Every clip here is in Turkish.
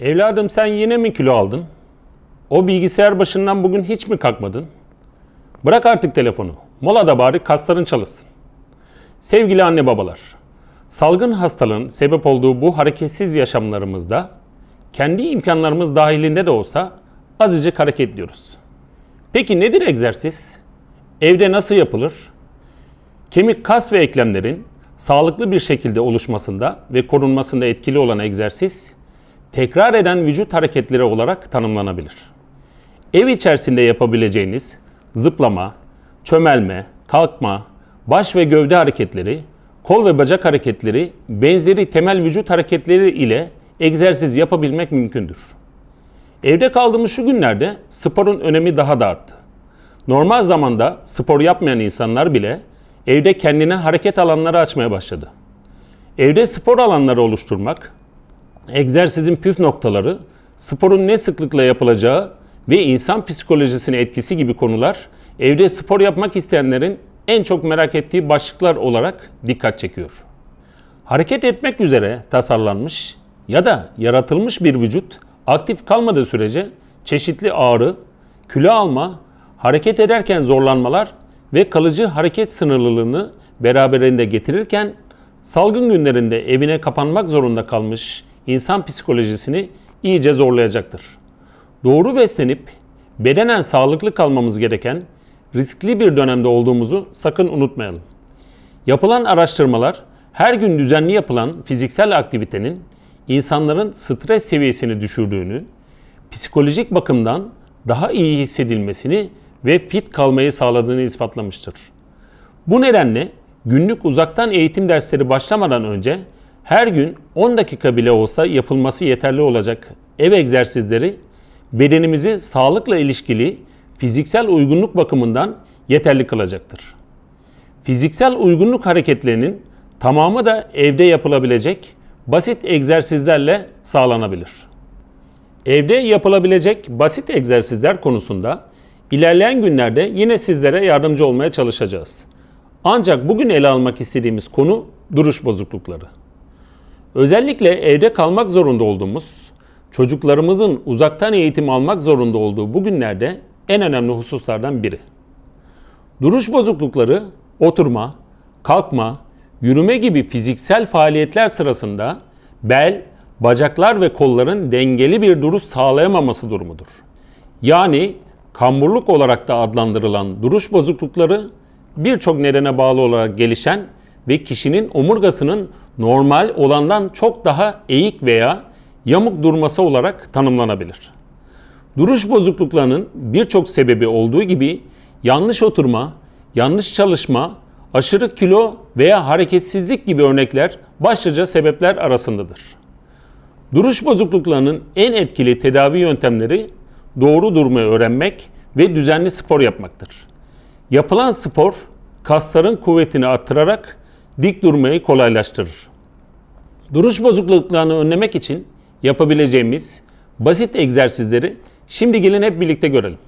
Evladım sen yine mi kilo aldın? O bilgisayar başından bugün hiç mi kalkmadın? Bırak artık telefonu. Molada bari kasların çalışsın. Sevgili anne babalar, salgın hastalığın sebep olduğu bu hareketsiz yaşamlarımızda kendi imkanlarımız dahilinde de olsa azıcık hareketliyoruz. Peki nedir egzersiz? Evde nasıl yapılır? Kemik, kas ve eklemlerin sağlıklı bir şekilde oluşmasında ve korunmasında etkili olan egzersiz, tekrar eden vücut hareketleri olarak tanımlanabilir. Ev içerisinde yapabileceğiniz zıplama, çömelme, kalkma, baş ve gövde hareketleri, kol ve bacak hareketleri, benzeri temel vücut hareketleri ile egzersiz yapabilmek mümkündür. Evde kaldığımız şu günlerde sporun önemi daha da arttı. Normal zamanda spor yapmayan insanlar bile evde kendine hareket alanları açmaya başladı. Evde spor alanları oluşturmak, egzersizin püf noktaları, sporun ne sıklıkla yapılacağı ve insan psikolojisine etkisi gibi konular evde spor yapmak isteyenlerin en çok merak ettiği başlıklar olarak dikkat çekiyor. Hareket etmek üzere tasarlanmış ya da yaratılmış bir vücut aktif kalmadığı sürece çeşitli ağrı, kilo alma, hareket ederken zorlanmalar ve kalıcı hareket sınırlılığını beraberinde getirirken salgın günlerinde evine kapanmak zorunda kalmış insan psikolojisini iyice zorlayacaktır. Doğru beslenip bedenen sağlıklı kalmamız gereken riskli bir dönemde olduğumuzu sakın unutmayalım. Yapılan araştırmalar her gün düzenli yapılan fiziksel aktivitenin insanların stres seviyesini düşürdüğünü, psikolojik bakımdan daha iyi hissedilmesini ve fit kalmayı sağladığını ispatlamıştır. Bu nedenle günlük uzaktan eğitim dersleri başlamadan önce her gün 10 dakika bile olsa yapılması yeterli olacak ev egzersizleri bedenimizi sağlıkla ilişkili fiziksel uygunluk bakımından yeterli kılacaktır. Fiziksel uygunluk hareketlerinin tamamı da evde yapılabilecek basit egzersizlerle sağlanabilir. Evde yapılabilecek basit egzersizler konusunda ilerleyen günlerde yine sizlere yardımcı olmaya çalışacağız. Ancak bugün ele almak istediğimiz konu duruş bozuklukları. Özellikle evde kalmak zorunda olduğumuz, çocuklarımızın uzaktan eğitim almak zorunda olduğu bu günlerde en önemli hususlardan biri. Duruş bozuklukları oturma, kalkma, yürüme gibi fiziksel faaliyetler sırasında bel, bacaklar ve kolların dengeli bir duruş sağlayamaması durumudur. Yani kamburluk olarak da adlandırılan duruş bozuklukları birçok nedene bağlı olarak gelişen ve kişinin omurgasının normal olandan çok daha eğik veya yamuk durması olarak tanımlanabilir. Duruş bozukluklarının birçok sebebi olduğu gibi yanlış oturma, yanlış çalışma, aşırı kilo veya hareketsizlik gibi örnekler başlıca sebepler arasındadır. Duruş bozukluklarının en etkili tedavi yöntemleri doğru durmayı öğrenmek ve düzenli spor yapmaktır. Yapılan spor kasların kuvvetini arttırarak dik durmayı kolaylaştırır. Duruş bozukluklarını önlemek için yapabileceğimiz basit egzersizleri şimdi gelin hep birlikte görelim.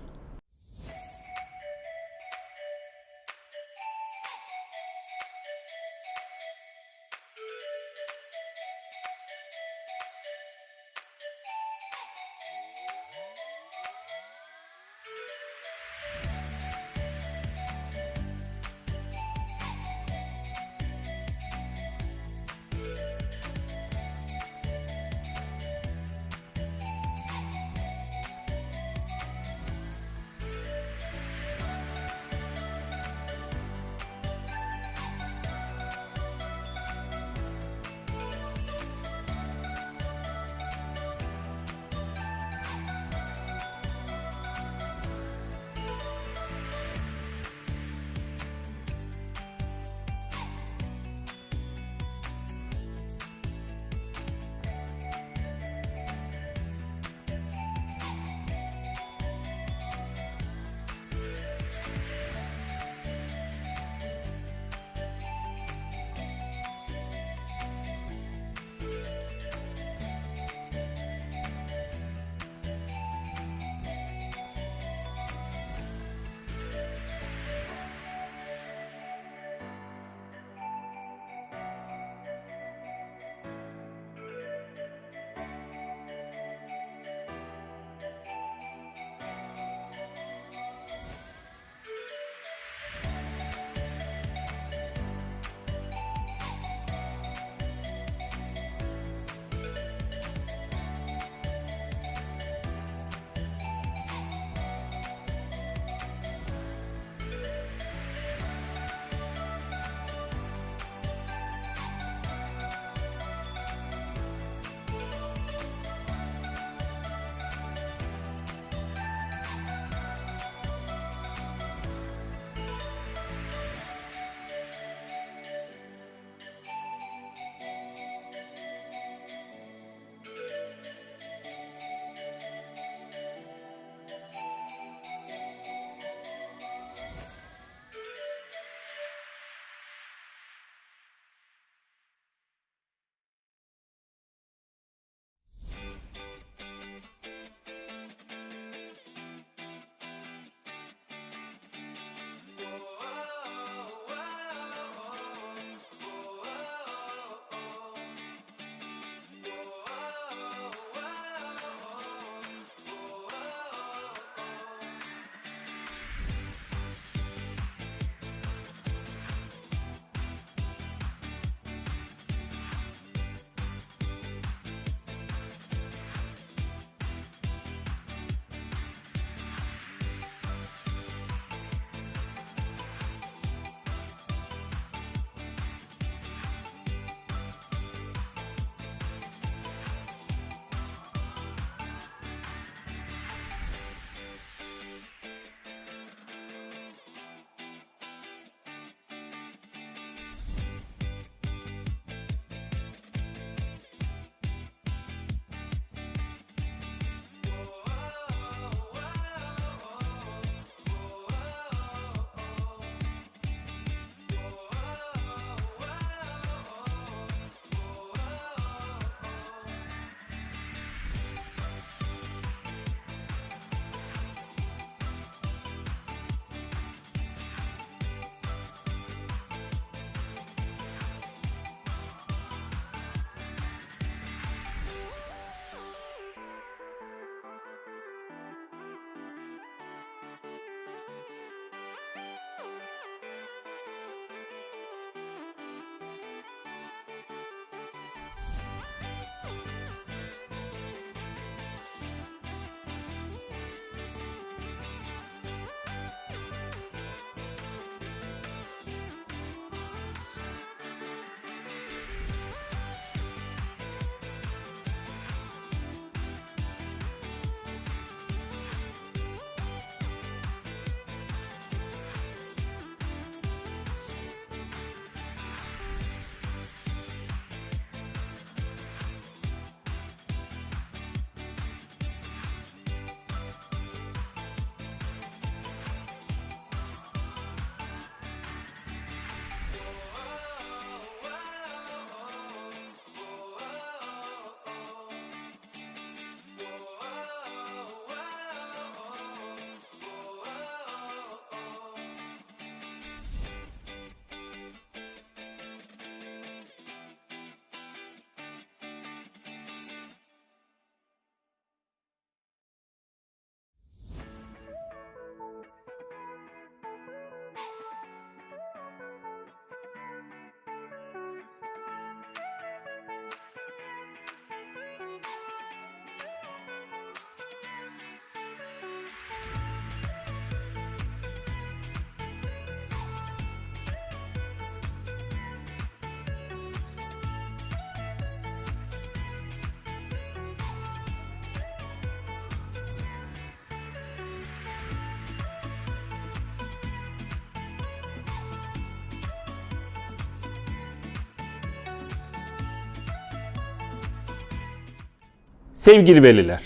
Sevgili veliler,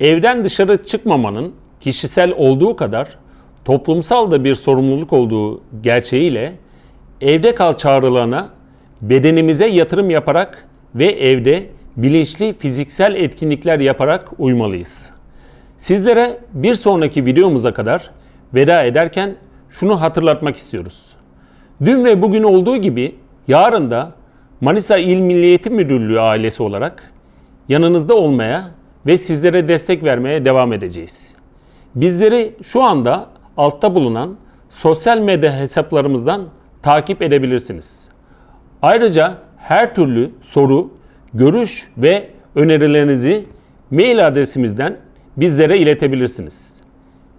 evden dışarı çıkmamanın kişisel olduğu kadar toplumsal da bir sorumluluk olduğu gerçeğiyle evde kal çağrılarına bedenimize yatırım yaparak ve evde bilinçli fiziksel etkinlikler yaparak uymalıyız. Sizlere bir sonraki videomuza kadar veda ederken şunu hatırlatmak istiyoruz. Dün ve bugün olduğu gibi yarın da Manisa İl Milli Eğitim Müdürlüğü ailesi olarak yanınızda olmaya ve sizlere destek vermeye devam edeceğiz. Bizleri şu anda altta bulunan sosyal medya hesaplarımızdan takip edebilirsiniz. Ayrıca her türlü soru, görüş ve önerilerinizi mail adresimizden bizlere iletebilirsiniz.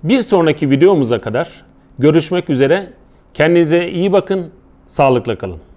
Bir sonraki videomuza kadar görüşmek üzere. Kendinize iyi bakın, sağlıkla kalın.